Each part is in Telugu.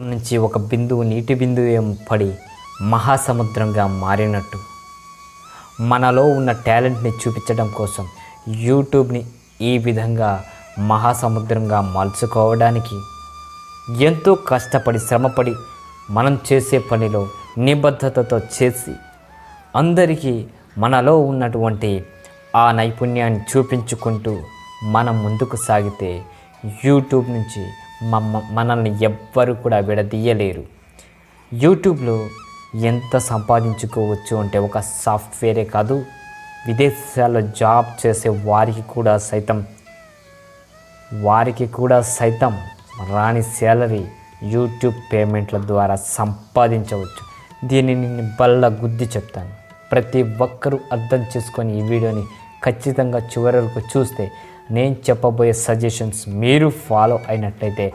నుంచి ఒక బిందువు నీటి బిందువు పడి మహాసముద్రంగా మారినట్టు. మనలో ఉన్న టాలెంట్ని చూపించడం కోసం యూట్యూబ్ని ఈ విధంగా మహాసముద్రంగా మలుచుకోవడానికి ఎంతో కష్టపడి శ్రమపడి మనం చేసే పనిలో నిబద్ధతతో చేసి అందరికీ మనలో ఉన్నటువంటి ఆ నైపుణ్యాన్ని చూపించుకుంటూ మనం ముందుకు సాగితే యూట్యూబ్ నుంచి మమ్మ మనల్ని ఎవ్వరు కూడా విడదీయలేరు. యూట్యూబ్లో ఎంత సంపాదించుకోవచ్చు అంటే ఒక సాఫ్ట్వేరే కాదు విదేశాల్లో జాబ్ చేసే వారికి కూడా సైతం వారికి కూడా సైతం రాని శాలరీ యూట్యూబ్ పేమెంట్ల ద్వారా సంపాదించవచ్చు. దీనిని నేను బల్ల గుద్ది చెప్తాను. ప్రతి ఒక్కరూ అర్థం చేసుకొని ఈ వీడియోని ఖచ్చితంగా చివరి వరకు చూస్తే నేను చెప్పబోయే సజెషన్స్ మీరు ఫాలో అయినట్లయితే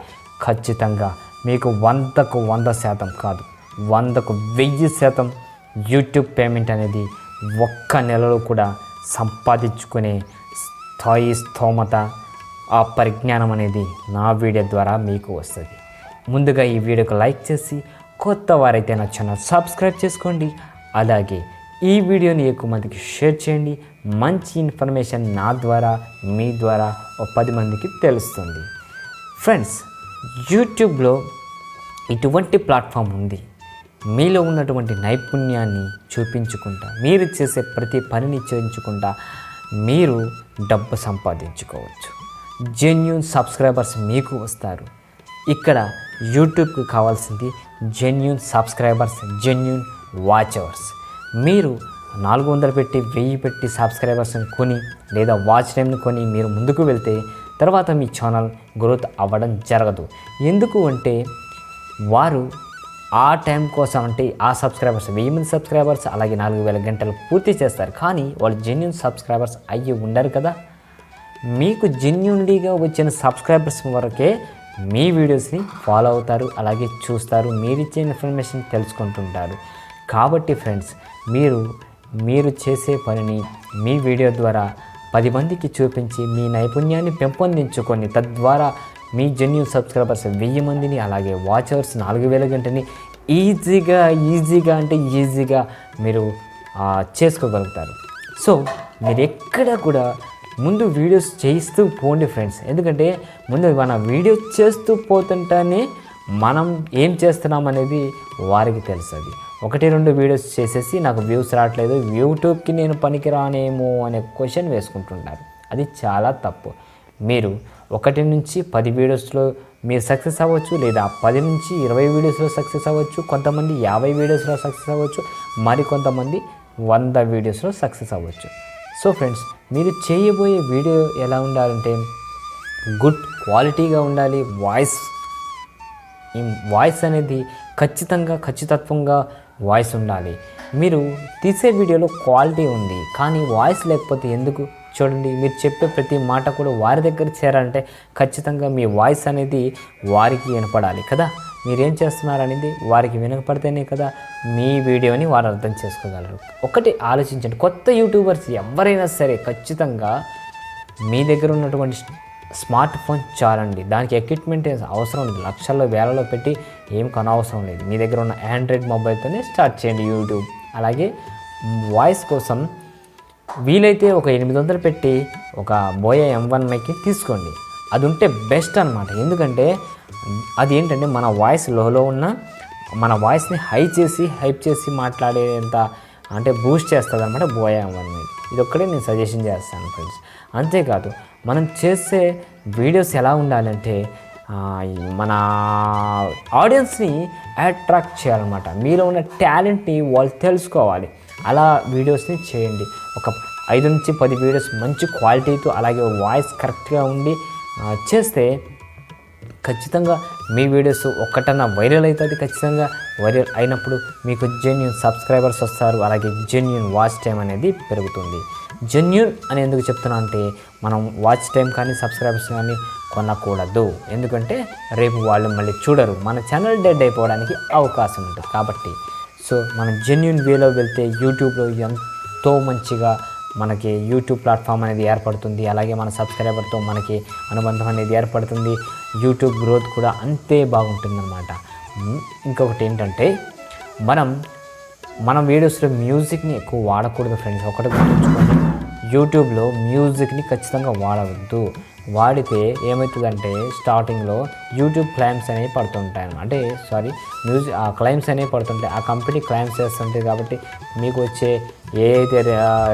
ఖచ్చితంగా మీకు వందకు వంద శాతం కాదు వందకు వెయ్యి శాతం యూట్యూబ్ పేమెంట్ అనేది ఒక్క నెలలో కూడా సంపాదించుకునే స్థాయి స్తోమత ఆ పరిజ్ఞానం అనేది నా వీడియో ద్వారా మీకు వస్తుంది. ముందుగా ఈ వీడియోకి లైక్ చేసి కొత్త వారైతే నా ఛానల్ సబ్స్క్రైబ్ చేసుకోండి. అలాగే ఈ వీడియోని ఎక్కువ మందికి షేర్ చేయండి. మంచి ఇన్ఫర్మేషన్ నా ద్వారా మీ ద్వారా ఒక పది మందికి తెలుస్తుంది. ఫ్రెండ్స్ యూట్యూబ్లో ఇటువంటి ప్లాట్ఫామ్ ఉంది. మీలో ఉన్నటువంటి నైపుణ్యాన్ని చూపించుకుంటా మీరు చేసే ప్రతి పనిని చేయించుకుంటా మీరు డబ్బు సంపాదించుకోవచ్చు. జెన్యున్ సబ్స్క్రైబర్స్ మీకు వస్తారు. ఇక్కడ యూట్యూబ్కి కావాల్సింది జెన్యున్ సబ్స్క్రైబర్స్ జెన్యున్ వాచవర్స్ మీరు నాలుగు వందలు పెట్టి వెయ్యి పెట్టి సబ్స్క్రైబర్స్ని కొని లేదా వాచ్ టైంని కొని మీరు ముందుకు వెళ్తే తర్వాత మీ ఛానల్ గ్రోత్ అవ్వడం జరగదు. ఎందుకు అంటే వారు ఆ టైం కోసం అంటే ఆ సబ్స్క్రైబర్స్ వెయ్యి మంది సబ్స్క్రైబర్స్ అలాగే నాలుగు వేల గంటలు పూర్తి చేస్తారు. కానీ వాళ్ళు జెన్యున్ సబ్స్క్రైబర్స్ అయ్యి ఉండరు కదా. మీకు జెన్యున్లీగా వచ్చిన సబ్స్క్రైబర్స్ వరకే మీ వీడియోస్ని ఫాలో అవుతారు అలాగే చూస్తారు మీరు ఇచ్చే ఇన్ఫర్మేషన్ తెలుసుకుంటుంటారు. కాబట్టి ఫ్రెండ్స్ మీరు మీరు చేసే పనిని మీ వీడియో ద్వారా పది మందికి చూపించి మీ నైపుణ్యాన్ని పెంపొందించుకొని తద్వారా మీ జెన్యున్ సబ్స్క్రైబర్స్ వెయ్యి మందిని అలాగే వాచర్స్ నాలుగు వేల గంటని ఈజీగా ఈజీగా అంటే ఈజీగా మీరు చేసుకోగలుగుతారు. సో మీరు ఎక్కడ కూడా ముందు వీడియోస్ చేయిస్తూ పోండి ఫ్రెండ్స్. ఎందుకంటే ముందు మన వీడియోస్ చేస్తూ పోతుంటేనే మనం ఏం చేస్తున్నాం అనేది వారికి తెలుస్తుంది ఒకటి రెండు వీడియోస్ చేసేసి నాకు వ్యూస్ రావట్లేదు. యూట్యూబ్కి నేను పనికిరానేమో అనే క్వశ్చన్ వేసుకుంటున్నారు. అది చాలా తప్పు. మీరు ఒకటి నుంచి పది వీడియోస్లో మీరు సక్సెస్ అవ్వచ్చు లేదా పది నుంచి ఇరవై వీడియోస్లో సక్సెస్ అవ్వచ్చు కొంతమంది యాభై వీడియోస్లో సక్సెస్ అవ్వచ్చు మరి కొంతమంది వంద వీడియోస్లో సక్సెస్ అవ్వచ్చు. సో ఫ్రెండ్స్ మీరు చేయబోయే వీడియో ఎలా ఉండాలంటే గుడ్ క్వాలిటీగా ఉండాలి. వాయిస్ ఈ వాయిస్ అనేది ఖచ్చితంగా ఖచ్చితత్వంగా వాయిస్ ఉండాలి. మీరు తీసే వీడియోలో క్వాలిటీ ఉంది కానీ వాయిస్ లేకపోతే ఎందుకు? చూడండి మీరు చెప్పే ప్రతి మాట కూడా వారి దగ్గర చేరాలంటే ఖచ్చితంగా మీ వాయిస్ అనేది వారికి వినపడాలి కదా? మీరేం చేస్తున్నారనేది వారికి వినపడితేనే కదా మీ వీడియోని వారు అర్థం చేసుకోగలరు. ఒకటి ఆలోచించండి కొత్త యూట్యూబర్స్ ఎవరైనా సరే ఖచ్చితంగా మీ దగ్గర ఉన్నటువంటి స్మార్ట్ ఫోన్ చాలండి. దానికి ఎక్విప్మెంట్ అవసరం లేదు. లక్షల్లో వేలలో పెట్టి ఏం కొనవసరం లేదు. మీ దగ్గర ఉన్న ఆండ్రాయిడ్ మొబైల్తోనే స్టార్ట్ చేయండి యూట్యూబ్ అలాగే వాయిస్ కోసం వీలైతే ఒక ఎనిమిది వందలు పెట్టి ఒక బోయా ఎం వన్ మైక్ని తీసుకోండి. అది ఉంటే బెస్ట్ అనమాట ఎందుకంటే అది ఏంటంటే మన వాయిస్ లోలో ఉన్న మన వాయిస్ని హై చేసి హైప్ చేసి మాట్లాడేంత అంటే బూస్ట్ చేస్తుంది అనమాట బోయా ఎం వన్ మైక్ ఇది ఒక్కడే నేను సజెషన్ చేస్తాను ఫ్రెండ్స్ అంతేకాదు మనం చేసే వీడియోస్ ఎలా ఉండాలంటే మన ఆడియన్స్ని అట్రాక్ట్ చేయాలన్నమాట. మీలో ఉన్న టాలెంట్ని వాళ్ళు తెలుసుకోవాలి. అలా వీడియోస్ని చేయండి. ఒక ఐదు నుంచి పది వీడియోస్ మంచి క్వాలిటీతో అలాగే వాయిస్ కరెక్ట్గా ఉండి చేస్తే ఖచ్చితంగా మీ వీడియోస్ ఒక్కటన్నా వైరల్ అవుతుంది. ఖచ్చితంగా వైరల్ అయినప్పుడు మీకు జెన్యున్ సబ్స్క్రైబర్స్ వస్తారు. అలాగే జెన్యున్ వాచ్ టైం అనేది పెరుగుతుంది. జెన్యున్ అని ఎందుకు చెప్తున్నా అంటే మనం వాచ్ టైం కానీ సబ్స్క్రైబర్స్ కానీ కొనకూడదు. ఎందుకంటే రేపు వాళ్ళు మళ్ళీ చూడరు. మన ఛానల్ డెడ్ అయిపోవడానికి అవకాశం ఉంటుంది కాబట్టి. సో మనం జెన్యున్ వేలో వెళ్తే యూట్యూబ్లో ఎంతో మంచిగా మనకి యూట్యూబ్ ప్లాట్ఫామ్ అనేది ఏర్పడుతుంది. అలాగే మన సబ్స్క్రైబర్తో మనకి అనుబంధం అనేది ఏర్పడుతుంది. యూట్యూబ్ గ్రోత్ కూడా అంతే బాగుంటుందన్నమాట. అన్నమాట ఇంకొకటి ఏంటంటే మనం మనం వీడియోస్లో మ్యూజిక్ని ఎక్కువ వాడకూడదు ఫ్రెండ్స్ ఒకటి గుర్తుంచుకోండి. యూట్యూబ్లో మ్యూజిక్ని ఖచ్చితంగా వాడవద్దు. వాడితే ఏమవుతుందంటే స్టార్టింగ్లో యూట్యూబ్ క్లైమ్స్ అనేవి పడుతుంటాయి అంటే సారీ మ్యూజిక్ ఆ క్లైమ్స్ అనేవి పడుతుంటాయి. ఆ కంపెనీ క్లైమ్స్ చేస్తుంటాయి కాబట్టి మీకు వచ్చే ఏదైతే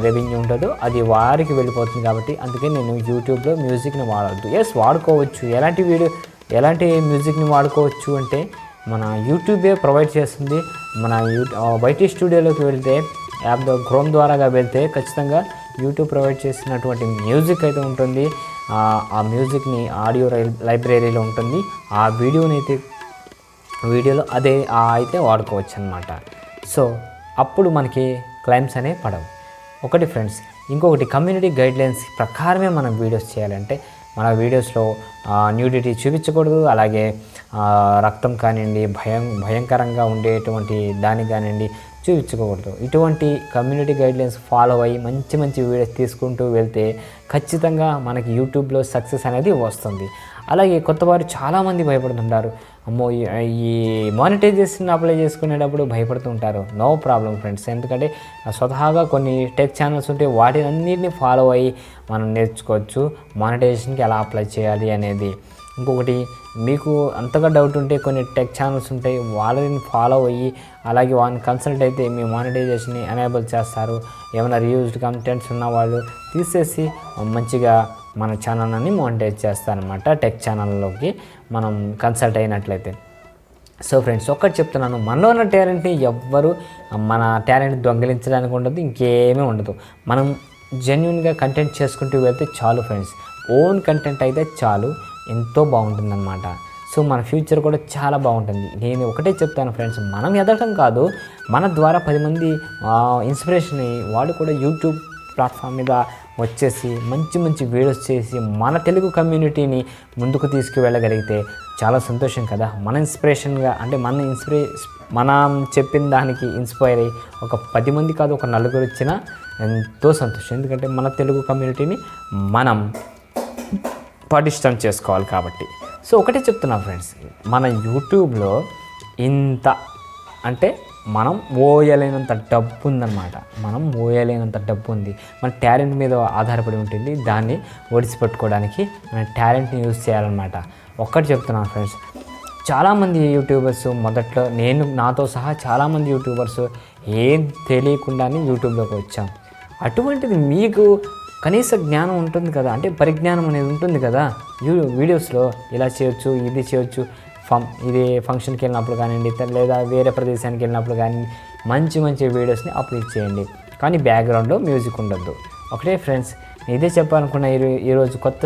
రెవెన్యూ ఉంటుందో అది వారికి వెళ్ళిపోతుంది కాబట్టి అందుకే నేను యూట్యూబ్లో మ్యూజిక్ని వాడవద్దు. ఎస్ వాడుకోవచ్చు. ఎలాంటి వీడియో ఎలాంటి మ్యూజిక్ని వాడుకోవచ్చు అంటే మన యూట్యూబే ప్రొవైడ్ చేస్తుంది. మన యూ వైటీ స్టూడియోలోకి వెళ్తే యాప్ ద్వారా క్రోమ్ ద్వారాగా వెళ్తే ఖచ్చితంగా యూట్యూబ్ ప్రొవైడ్ చేసినటువంటి మ్యూజిక్ అయితే ఉంటుంది. ఆ, మ్యూజిక్ని ఆడియో లైబ్రరీలో ఉంటుంది. ఆ వీడియోని అయితే వీడియోలో అదే అయితే వాడుకోవచ్చు అనమాట సో అప్పుడు మనకి క్లైమ్స్ అనేవి పడవు. ఒకటి ఫ్రెండ్స్ ఇంకొకటి కమ్యూనిటీ గైడ్లైన్స్ ప్రకారమే మనం వీడియోస్ చేయాలంటే మన వీడియోస్లో న్యూడిటీ చూపించకూడదు అలాగే రక్తం కానివ్వండి భయం భయంకరంగా ఉండేటువంటి దాన్ని కానివ్వండి చూపించకూడదు. ఇటువంటి కమ్యూనిటీ గైడ్లైన్స్ ఫాలో అయ్యి మంచి మంచి వీడియోస్ తీసుకుంటూ వెళ్తే ఖచ్చితంగా మనకి యూట్యూబ్లో సక్సెస్ అనేది వస్తుంది. అలాగే కొత్త వారు చాలామంది భయపడుతుంటారు. అమ్మో ఈ- ఈ మానిటైజేషన్ అప్లై చేసుకునేటప్పుడు భయపడుతుంటారు నో ప్రాబ్లం ఫ్రెండ్స్ ఎందుకంటే స్వతహాగా కొన్ని టెక్ ఛానల్స్ ఉంటే వాటిని అన్నిటిని ఫాలో అయ్యి మనం నేర్చుకోవచ్చు. మానిటైజేషన్కి ఎలా అప్లై చేయాలి అనేది. ఇంకొకటి మీకు అంతగా డౌట్ ఉంటే కొన్ని టెక్ ఛానల్స్ ఉంటాయి. వాళ్ళని ఫాలో అయ్యి అలాగే వాళ్ళని కన్సల్ట్ అయితే మీ మానిటైజేషన్ని ఎనేబుల్ చేస్తారు. ఏమైనా రీయూజ్డ్ కంటెంట్స్ ఉన్న వాళ్ళు తీసేసి మంచిగా మన ఛానల్ని మోనిటైజ్ చేస్తారనమాట టెక్ ఛానల్లోకి మనం కన్సల్ట్ అయినట్లయితే. సో ఫ్రెండ్స్ ఒక్కటి చెప్తున్నాను మనలో ఉన్న టాలెంట్ని ఎవ్వరు మన టాలెంట్ దొంగిలించడానికి ఉండదు ఇంకేమీ ఉండదు. మనం జెన్యున్గా కంటెంట్ చేసుకుంటూ వెళ్తే చాలు ఫ్రెండ్స్. ఓన్ కంటెంట్ అయితే చాలు ఎంతో బాగుంటుందన్నమాట. సో మన ఫ్యూచర్ కూడా చాలా బాగుంటుంది. నేను ఒకటే చెప్తాను ఫ్రెండ్స్ మనం ఎదగటం కాదు మన ద్వారా పది మంది ఇన్స్పిరేషన్ అయ్యి వాడు కూడా యూట్యూబ్ ప్లాట్ఫామ్ మీద వచ్చేసి మంచి మంచి వీడియోస్ చేసి మన తెలుగు కమ్యూనిటీని ముందుకు తీసుకువెళ్ళగలిగితే చాలా సంతోషం కదా. మన ఇన్స్పిరేషన్గా అంటే మన ఇన్స్పిరే మనం చెప్పిన దానికి ఇన్స్పైర్ అయ్యి ఒక పది మంది కాదు ఒక నలుగురు వచ్చినా ఎంతో సంతోషం. ఎందుకంటే మన తెలుగు కమ్యూనిటీని మనం పటిష్టం చేసుకోవాలి కాబట్టి. సో ఒకటే చెప్తున్నా ఫ్రెండ్స్ మన యూట్యూబ్లో ఇంత అంటే మనం మోయలేనంత డబ్బు ఉందన్నమాట మనం మోయలేనంత డబ్బు ఉంది మన టాలెంట్ మీద ఆధారపడి ఉంటుంది. దాన్ని ఒడిసిపెట్టుకోవడానికి మన టాలెంట్ని యూజ్ చేయాలన్నమాట. ఒక్కటి చెప్తున్నాను ఫ్రెండ్స్ చాలామంది యూట్యూబర్స్ మొదట్లో నేను నాతో సహా చాలామంది యూట్యూబర్స్ ఏం తెలియకుండానే యూట్యూబ్లోకి వచ్చాం. అటువంటిది మీకు కనీస జ్ఞానం ఉంటుంది కదా? అంటే పరిజ్ఞానం అనేది ఉంటుంది కదా? యూ వీడియోస్లో ఇలా చేయొచ్చు ఇది చేయొచ్చు ఫం ఇది ఫంక్షన్కి వెళ్ళినప్పుడు కానివ్వండి లేదా వేరే ప్రదేశానికి వెళ్ళినప్పుడు కానీ మంచి మంచి వీడియోస్ని అప్లోడ్ చేయండి. కానీ బ్యాక్గ్రౌండ్లో మ్యూజిక్ ఉండొద్దు. ఒకటే ఫ్రెండ్స్ ఇదే చెప్పాలనుకున్న ఈ ఈరోజు కొత్త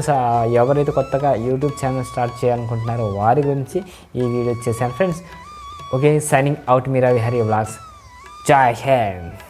ఎవరైతే కొత్తగా యూట్యూబ్ ఛానల్ స్టార్ట్ చేయాలనుకుంటున్నారో వారి గురించి ఈ వీడియో చేశాను. Friends okay signing out Meera Vihari vlogs. జై హింద్!